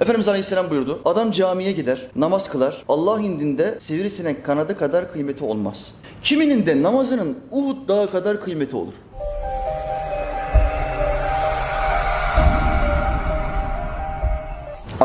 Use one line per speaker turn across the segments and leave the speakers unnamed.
Efendimiz Aleyhisselam buyurdu. Adam camiye gider, namaz kılar. Allah indinde sivrisinek kanadı kadar kıymeti olmaz. Kiminin de namazının Uhud dağı kadar kıymeti olur.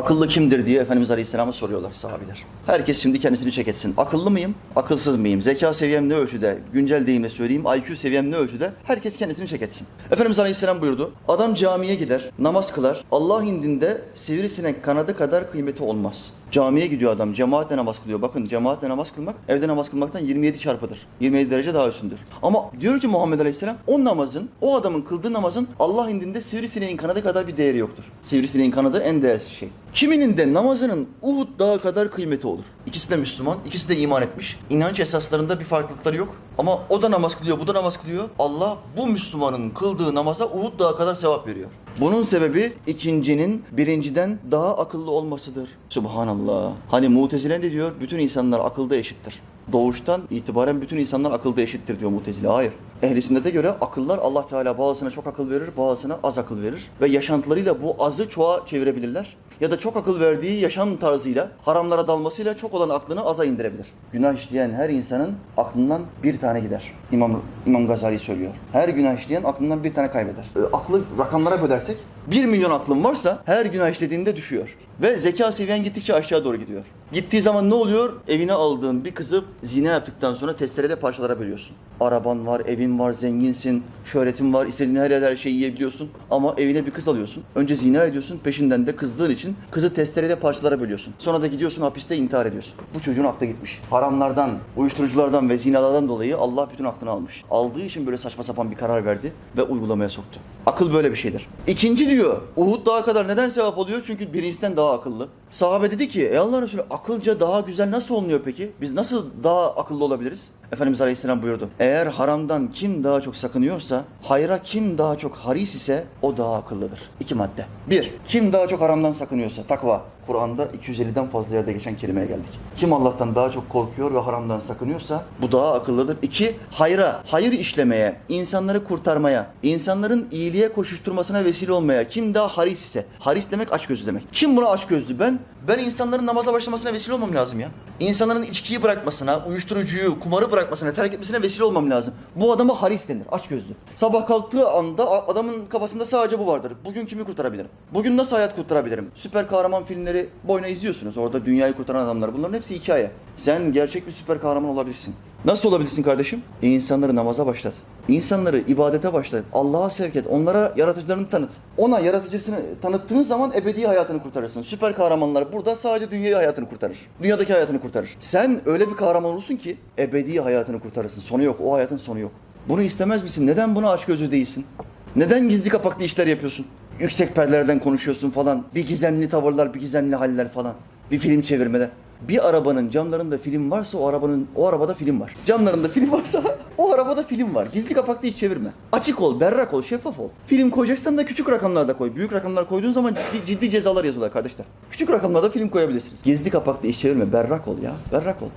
Akıllı kimdir diye Efendimiz Aleyhisselam'a soruyorlar sahabiler. Herkes şimdi kendisini çek etsin. Akıllı mıyım? Akılsız mıyım? Zeka seviyem ne ölçüde? Güncel deyimle söyleyeyim. IQ seviyem ne ölçüde? Herkes kendisini çek etsin. Efendimiz Aleyhisselam buyurdu. Adam camiye gider, namaz kılar. Allah indinde sivrisinek kanadı kadar kıymeti olmaz. Camiye gidiyor adam, cemaatle namaz kılıyor. Bakın cemaatle namaz kılmak, evde namaz kılmaktan 27 çarpıdır. 27 derece daha üstündür. Ama diyor ki Muhammed Aleyhisselam, o namazın, o adamın kıldığı namazın Allah indinde sivrisineğin kanadı kadar bir değeri yoktur. Sivrisineğin kanadı en değersiz şey. Kiminin de namazının Uhud dağı kadar kıymeti olur. İkisi de Müslüman, ikisi de iman etmiş. İnanç esaslarında bir farklılıkları yok. Ama o da namaz kılıyor, bu da namaz kılıyor. Allah bu Müslümanın kıldığı namaza Uhud dağı kadar sevap veriyor. Bunun sebebi ikincinin birinciden daha akıllı olmasıdır. Subhanallah. Hani Mutezile de diyor, bütün insanlar akılda eşittir. Doğuştan itibaren bütün insanlar akılda eşittir diyor Mutezile. Hayır. Ehli sünnete göre akıllar Allah Teala bazısına çok akıl verir, bazısına az akıl verir. Ve yaşantılarıyla bu azı çoğa çevirebilirler. Ya da çok akıl verdiği yaşam tarzıyla, haramlara dalmasıyla çok olan aklını aza indirebilir. Günah işleyen her insanın aklından bir tane gider. İmam, İmam Gazali söylüyor. Her günah işleyen aklından bir tane kaybeder. E, aklı rakamlara bölersek 1 milyon aklın varsa her günah işlediğinde düşüyor. Ve zeka seviyen gittikçe aşağı doğru gidiyor. Gittiği zaman ne oluyor? Evine aldığın bir kızı zina yaptıktan sonra testerede parçalara bölüyorsun. Araban var, evin var, zenginsin, şöhretin var, istediğin her yerde her şeyi yiyebiliyorsun. Ama evine bir kız alıyorsun. Önce zina ediyorsun, peşinden de kızdığın için kızı testerede parçalara bölüyorsun. Sonra da gidiyorsun hapiste intihar ediyorsun. Bu çocuğun aklı gitmiş. Haramlardan, uyuşturuculardan ve zinalardan dolayı Allah bütün aklını almış. Aldığı için böyle saçma sapan bir karar verdi ve uygulamaya soktu. Akıl böyle bir şeydir. İkinci diyor, Uhud dağı kadar neden sevap oluyor? Çünkü birincisinden daha akıllı. Sahabe dedi ki, ey Allah Resulü akılca daha güzel nasıl olunuyor peki? Biz nasıl daha akıllı olabiliriz? Efendimiz Aleyhisselam buyurdu. Eğer haramdan kim daha çok sakınıyorsa, hayra kim daha çok haris ise o daha akıllıdır. İki madde. Bir, kim daha çok haramdan sakınıyorsa, takva. Kur'an'da 250'den fazla yerde geçen kelimeye geldik. Kim Allah'tan daha çok korkuyor ve haramdan sakınıyorsa bu daha akıllıdır. İki, hayra, hayır işlemeye, insanları kurtarmaya, insanların iyiliğe koşuşturmasına vesile olmaya kim daha haris ise, haris demek açgözlü demek. Kim buna açgözlü? Ben, ben insanların namaza başlamasına vesile olmam lazım ya. İnsanların içkiyi bırakmasına, uyuşturucuyu, kumarı bırakmasına, terk etmesine vesile olmam lazım. Bu adama haris denir, açgözlü. Sabah kalktığı anda adamın kafasında sadece bu vardır. Bugün kimi kurtarabilirim? Bugün nasıl hayat kurtarabilirim? Süper kahraman filmleri boyuna izliyorsunuz. Orada dünyayı kurtaran adamlar. Bunların hepsi hikaye. Sen gerçek bir süper kahraman olabilirsin. Nasıl olabilirsin kardeşim? İnsanları namaza başlat. İnsanları ibadete başlat. Allah'a sevk et. Onlara yaratıcılarını tanıt. Ona yaratıcısını tanıttığın zaman ebedi hayatını kurtarırsın. Süper kahramanlar burada sadece dünyayı hayatını kurtarır. Dünyadaki hayatını kurtarır. Sen öyle bir kahraman olursun ki ebedi hayatını kurtarırsın. Sonu yok. O hayatın sonu yok. Bunu istemez misin? Neden buna aşk gözü değilsin? Neden gizli kapaklı işler yapıyorsun? Yüksek perdelerden konuşuyorsun falan. Bir gizemli tavırlar, bir gizemli haller falan. Bir film çevirmeler. Bir arabanın camlarında film varsa o arabanın o arabada film var. Camlarında film varsa o arabada film var. Gizli kapaklı hiç çevirme. Açık ol, berrak ol, şeffaf ol. Film koyacaksan da küçük rakamlarda koy. Büyük rakamlar koyduğun zaman ciddi, ciddi cezalar yazıyorlar kardeşler. Küçük rakamlarda film koyabilirsiniz. Gizli kapaklı iş çevirme, berrak ol ya. Berrak ol.